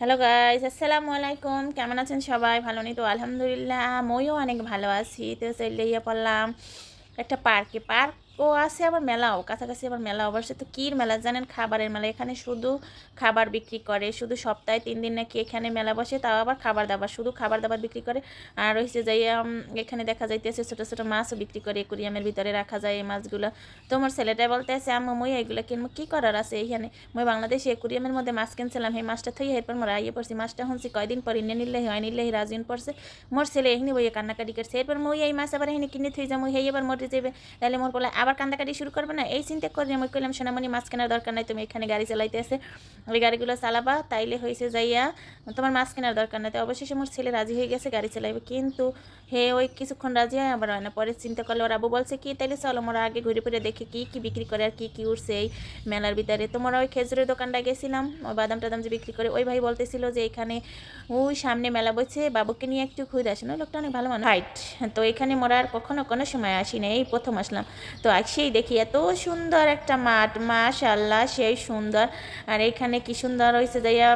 Hello guys আসসালামু আলাইকুম কেমন আছেন সবাই? ভালো নেই তো? আলহামদুলিল্লাহ। ময়ও অনেক ভালো আছি। তো চলে পড়লাম একটা পার্কে পার্কও আছে আবার মেলাও, কাছাকাছি আবার মেলা অবশ্য তো কীর মেলা জানেন? খাবারের মেলা। এখানে শুধু খাবার বিক্রি করে, শুধু সপ্তাহে তিন দিন নাকি এখানে মেলা বসে, তাও আবার খাবার দাবার। শুধু খাবার দাবার বিক্রি করে, আর হচ্ছে যাই এখানে দেখা যাইতেছে ছোটো ছোটো মাছও বিক্রি করে, একুরিয়ামের ভিতরে রাখা যায় এই মাছগুলো। তোমার ছেলেটা বলতে আছে আম্মু, মই এগুলো কিনবো, কী করার আছে এইখানে? মই বাংলাদেশে একুরিয়ামের মধ্যে মাছ কিনছিলাম, সেই মাছটা থই এরপর মোর আইয়ে পড়ছি। মাছটা শুনছি কয়দিন পর ইনে নিলে হয়, নিলে রাজিন পড়ছে। মোর ছেলে এখানে বইয়ে কান্নাকাটি করছে। এরপর মই এই মাছ আবার এখানে কিনে থই যাব হেই এবার মরে যাবে তাহলে মোর বলে আবার কান্দাকাটি শুরু করবে না? এই চিন্তা করে আমি কইলাম, সোনামণি, মাছ কেনার দরকার নাই, তুমি এখানে গাড়ি চালাইতে আছে ওই গাড়িগুলো চালাবা, তাইলে হয়েছে যাইয়া তোমার মাছ কেনার দরকার নাই। তো অবশেষে মোর ছেলে রাজি হয়ে গেছে, গাড়ি চালাইবে। কিন্তু হে ওই কিছুক্ষণ রাজি হয়, আবার হয় না। পরে চিন্তা করলে, ওর আবু বলছে কি, তাইলে চলো, মোরা আগে ঘুরে ফিরে দেখি কি কি বিক্রি করে আর কি কি উঠছে এই মেলার ভিতরে। তোমরা ওই খেজুরের দোকানটা গেছিলাম, ওই বাদাম টাদাম যে বিক্রি করে, ওই ভাই বলতেছিল যে এখানে ওই সামনে মেলা বসে বাবুকে নিয়ে একটু ঘুরে আসে না লোকটা অনেক ভালো মানুষ। হাইট তো এখানে মোরা আর কখনো কোনো সময় আসি না এই প্রথম আসলাম। তো আসেই দেখি। এত সুন্দর একটা মাঠ মাশাল্লাহ সেই সুন্দর। আর এখানে কি সুন্দর হয়েছে যাইয়া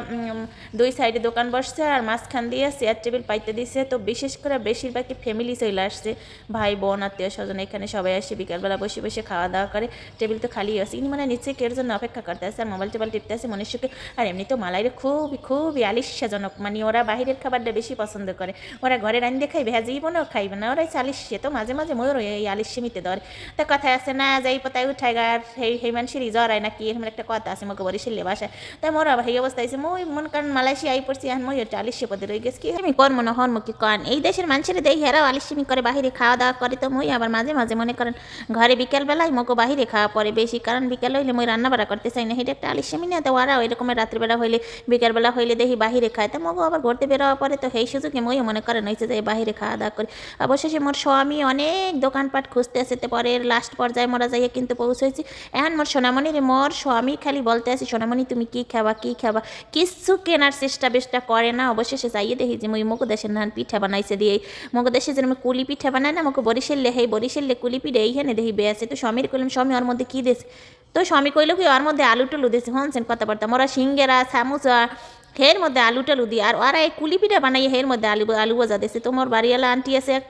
দুই সাইডে দোকান বসছে আর মাঝখান দিয়ে চেয়ার টেবিল পাইতে দিছে। তো বিশেষ করে বেশিরভাগই ফ্যামিলি চলে আসছে। ভাই, বোন, আত্মীয় স্বজন, এখানে সবাই আসে, বিকালবেলা বসে বসে খাওয়া দাওয়া করে। টেবিল তো খালি আছে। ইনি মানে নিচে কেউ জন্য অপেক্ষা করতে আছে? আর মোবাইল টোবাইল টিপতে আছে মনুষ্যকে আর এমনি তো মালাইরে খুবই খুবই আলিস্যাজনক। মানে ওরা বাহিরের খাবারটা বেশি পছন্দ করে। ওরা ঘরে রান্ধে খাইবে হ্যাঁ জীবনেও খাইবে না। ওরাই আলিস্যে তো মাঝে মাঝে ময়ূর এই আলিস্যে মিতে ধরে। তা কথা আছে না যাই পাতায় উঠায় গা, আর সেই সেই মানুষেরই জ্বর হয় নাকি? এরকম একটা কথা আছে মোকে বরিশালে বাসায় তাই মোর আবার এই অবস্থা আছে মই মন কারণ মালয়েশিয়া আই পড়ছি এখন মই ওটা আলিস্যে পদে রয়ে গেছি। আমি কর মনে হন মুখে কন? এই দেশের মানুষের দেই হেরাও আলিস্যমি করে বাহিরে খাওয়া দাওয়া করে। তো মই আবার মাঝে মাঝে মনে করেন ঘরে বিকেলবেলায় মোকে বাহিরে খাওয়া পরে বেশি, কারণ বিকেল হইলে মই রান্না বাড়া করতে চাই না। এটা একটা আলিস্যমি না, তো ওরাও এরকমের রাত্রিবেলা হইলে বিকেলবেলা হইলে দেখি বাহিরে খায়। তো মগো আবার ঘুরতে বেরোয়া পরে তো সেই সুযোগে মই মনে করেন হয়েছে যে বাহিরে খাওয়া দাওয়া করে। অবশেষে মোর স্বামী অনেক দোকানপাট খুঁজতে আসে তো পরে লাস্ট পর্যায়ে মোরা যাইয়া কিন্তু পৌঁছেছি এখন মোর সোনামণি রে মোর স্বামী খালি বলতে আছে, সোনামণি, তুমি কি খাবা কি খাবা? কিচ্ছু কেনার চেষ্টা বেষ্টা করে না। অবশেষে যাইয়ে দেখি যে মুই মগো দেশের ধান পিঠা বানাইছে দিয়ে। মগো দেশে যেরকম কুলি পিঠা বানায় না, মগো বরিশালে হেই, বরিশালে কুলি পিঠা এইখানে দেখি বেয়াছে তো স্বামীর কইলাম, স্বামী, ওর মধ্যে কি দেশ তো স্বামী কইলো কি, ওর মধ্যে আলু টুলু দিয়েছে হনছেন কথাবার্তা? মোরা সিঙ্গেরা সামুচা হের মধ্যে আলু টালু দিয়ে আর ওরা এই কুলি পিঠা বানাই হের মধ্যে আলু আলু ভাজা দিয়েছে তোমার বাড়িওয়ালা আন্টি আছে এক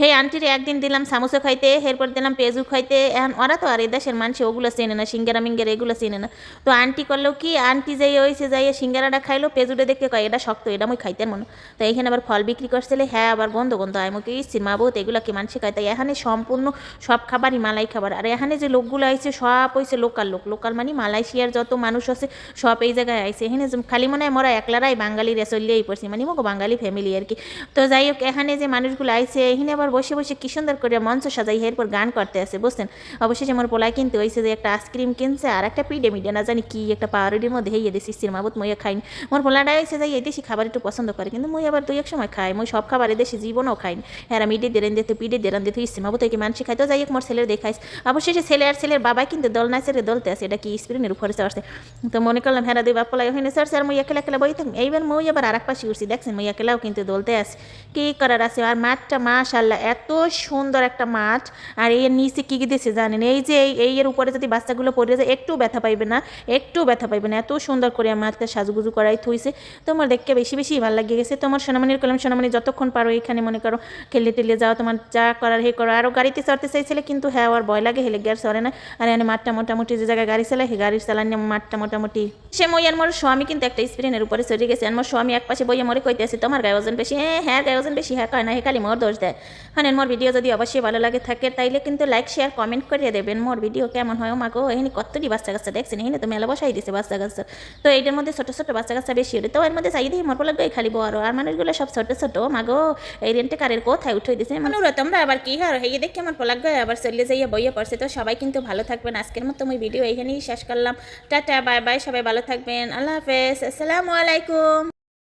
হে আন্টিরে একদিন দিলাম সামোসা খাইতে এরপর দিলাম পেজু খাইতে। এখন ওরা তো আর এই দেশের মানুষ, ওগুলো চেনে না, সিঙ্গারা মিঙ্গেরা এগুলো চেনে না। তো আন্টি করল কি, আন্টি যাই ওইসে যাই সিঙ্গারাটা খাইলো পেজুটা দেখে কয়, এটা শক্ত, এটা মই খাইতে মনে তো এইখানে আবার ফল বিক্রি করছিল হ্যাঁ আবার গন্ধ গন্ধ। হয় মুখে সিনেমা বহুত এগুলো কি মানুষ খায়? তাই এখানে সম্পূর্ণ সব খাবারই মালাই খাবার। আর এখানে যে লোকগুলো আইছে, সব হইছে লোকাল লোক। লোকাল মানে মালয়েশিয়ার যত মানুষ আছে, সব এই জায়গায় আইছে। এখানে খালি মনে হয় মোরা একলারাই বাঙালি রেসলিয়েই পড়ছি মানে মোকে বাঙালি ফ্যামিলি আর কি। তো যাই হোক এখানে যে মানুষগুলো আইছে, এখানে আবার বসে বসে কি সুন্দর করে মঞ্চ সাজাই এরপর গান করতে আছে, বুঝছেন? অবশেষে আমার পোলায় কিনতে হয়েছে যে একটা আইসক্রিম কিনছে আর একটা পিডে মিডে না জানি কি একটা পাউরুটির মধ্যে হেয়ে দিছি সিনেমাবত মই খাইনি। মোর পোলাটা হয়েছে যাই এই দেশি খাবার একটু পছন্দ করে, কিন্তু মই আবার দুই এক সময় খাই, মই সব খাবার দেশি জীবনও খাইনি। হ্যাঁ মিডে দেরেন দিতে পিডে দেরান দিতে সিনেমাবত কি মানুষ খাইতো যাই হোক মোর ছেলের দেখাইছে। অবশেষে ছেলে আর ছেলের বাবা কিন্তু দল না ছেড়ে দলতে আছে, এটা কি স্ক্রিনের উপরে চড়ছে। তো মনে করলাম হ্যাঁ দুই বাপলাই ওখানে চড়ছে আর মই একেলা একেলা বই থাকি এইবার মই আবার আর এক পাশে উঠছি দেখছেন মই একেলাও কিন্তু দলতে আছে কি করার আছে আর মাঠটা মাশাল্লাহ এত সুন্দর একটা মাঠ আর এর নিচে কী কী দিয়েছে জানেন এই যে এই- এর উপরে যদি বাচ্চাগুলো পড়ে যায় একটু ব্যথা পাইবে না একটু ব্যথা পাইবে না এত সুন্দর করে মাঠটা সাজুগুজু করাই থইছে তোমার দেখতে বেশি বেশি ভালো লাগে গেছে তোমার সোনামণির কলম সোনামণি যতক্ষণ পারো এখানে মনে করো খেলে টেলে যাও তোমার যা করার হে করো আরও গাড়িতে চড়তে চাইছিলে কিন্তু হ্যাঁ আর ভয় লাগে হেলে গিয়ার সরে না আর এখানে মাঠটা মোটামুটি যে জায়গায় গাড়ি চালায় সেই গাড়ির চালানি মাঠটা মোটামুটি সে মই আর মোর স্বামী কিন্তু একটা স্প্রিনের উপরে চড়ে গেছে। মোর স্বামী এক পাশে বইয়ে মরে কইতে আছে তোমার গায়ে ওজন বেশি? হ্যাঁ হ্যাঁ গায়ে ওজন বেশি হ্যাঁ কয় না হে খালি মোর দোষ দেয়। মানে মোর ভিডিও যদি অবশ্যই ভালো লাগে থাকে, তাইলে কিন্তু লাইক, শেয়ার, কমেন্ট করে দেবেন। মোর ভিডিও কেমন হয়? মাগো এখানে কতটি বাচ্চা কাচ্চা দেখছেন? এখানে তো মেলা বসাই দিছে বাচ্চা কাচ্চা তো এইটার মধ্যে ছোট ছোট বাচ্চা কাচ্চা বেশি হলে তো এর মধ্যে চাই দিই মোর বলে গাই খালি বড়। আর মানুষগুলো সব ছোট ছোট। মাগো এই রেন্টে কারের কোথায় উঠে দিছে? মানুষ তোমরা আবার কি হার? হয়ে দেখে আমার পোলাগ গায়ে আবার চলে যাইয়া বইয়ে পড়ছে। তো সবাই কিন্তু ভালো থাকবেন। আজকের মতো আমি ভিডিও এইখানেই শেষ করলাম। টাটা, বাই বাই, সবাই ভালো থাকবেন। আল্লাহ হাফেজ। আসসালামু আলাইকুম।